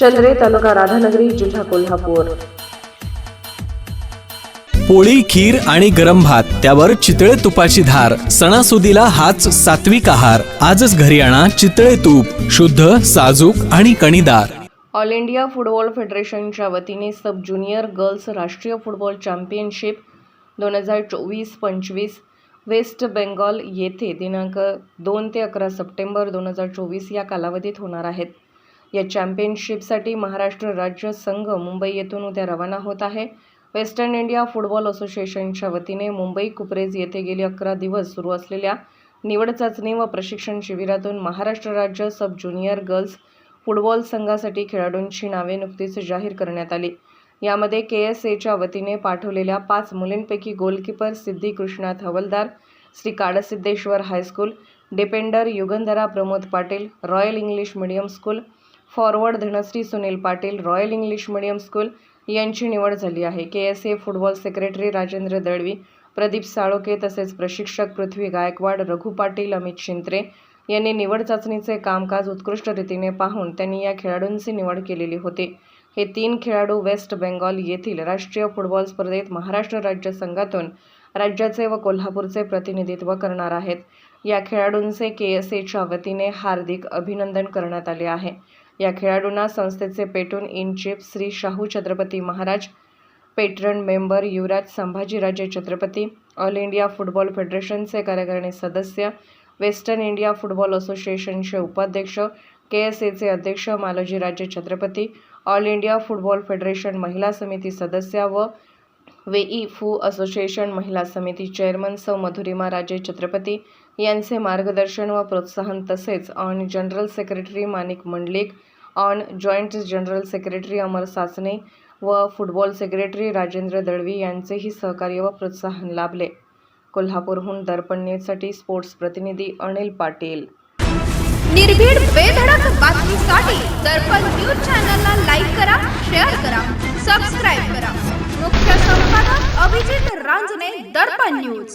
चंद्रे तालुका राधानगरी जिल्हा कोल्हापूर. पोळी खीर आणि गरम भात त्यावर चितळे तुपाची धार सणासुदीला हाच सात्विक आहार. आजच घरी आणा चितळे तूप शुद्ध साजूक आणि कणीदार. ऑल इंडिया फुटबॉल फेडरेशनच्या वतीने सब ज्युनियर गर्ल्स राष्ट्रीय फुटबॉल चॅम्पियनशिप दोन हजार चोवीस पंचवीस वेस्ट बेंगॉल येथे दिनांक दोन ते अकरा सप्टेंबर दोन हजार चोवीस या कालावधीत होणार आहेत. या चॅम्पियनशिपसाठी महाराष्ट्र राज्य संघ मुंबई येथून उद्या रवाना होत आहे. वेस्टर्न इंडिया फुटबॉल असोसिएशनच्या वतीने मुंबई कुपरेज येथे गेली अकरा दिवस सुरू असलेल्या निवड चाचणी व प्रशिक्षण शिबिरातून महाराष्ट्र राज्य सब ज्युनियर गर्ल्स फुटबॉल संघासाठी खेळाडूंची नावे नुकतीच जाहीर करण्यात आली. यामध्ये के एस एच्या वतीने पाठवलेल्या पाच मुलींपैकी goalkeeper Siddhi Krishnath Havaldar Shri Kadsiddheshwar high school defender Yugandhara Pramod Patil royal English medium school forward Dhanashree Sunil Patil royal English medium school यांची निवड झाली आहे. K S A football secretary Rajendra Dalvi Pradeep Saloke तसेच प्रशिक्षक पृथ्वी गायकवाड रघु पाटील अमित शिंत्रे यांनी निवड चाचणीचे कामकाज उत्कृष्ट रीतीने पाहून त्यांनी या खेळाडूंची निवड केलेली होती. हे तीन खेळाडू वेस्ट बेंगॉल येथील राष्ट्रीय फुटबॉल स्पर्धेत महाराष्ट्र राज्य संघातून राज्याचे व कोल्हापूरचे प्रतिनिधित्व करणार आहेत. या खेळाडूंचे के एस एच्या वतीने हार्दिक अभिनंदन करण्यात आले आहे. या खेळाडूंना संस्थेचे patron in chief Shri Shahu Chhatrapati Maharaj patron member Yuvraj Sambhajiraje Chhatrapati all India football फेडरेशनचे कार्यकारिणी सदस्य वेस्टर्न इंडिया फुटबॉल असोसिएशनचे उपाध्यक्ष के एस एचे अध्यक्ष Malojiraje Chhatrapati all India football federation महिला समिती सदस्या व वेई फू असोसिएशन महिला समिती चेअरमन सौ मधुरिमा राजे छत्रपती यांचे मार्गदर्शन व प्रोत्साहन तसेच hon general secretary Manik Mandlik hon joint general secretary Amar Sasane व फुटबॉल सेक्रेटरी राजेंद्र दळवी यांचेही सहकार्य व प्रोत्साहन लाभले. कोल्हापूरहून दर्पण न्यूजसाठी स्पोर्ट्स प्रतिनिधी अनिल पाटील. निर्भीड बेधडक बातमीसाठी दर्पण न्यूज चॅनलला लाईक करा शेअर करा सबस्क्राईब दर्पण न्यूज.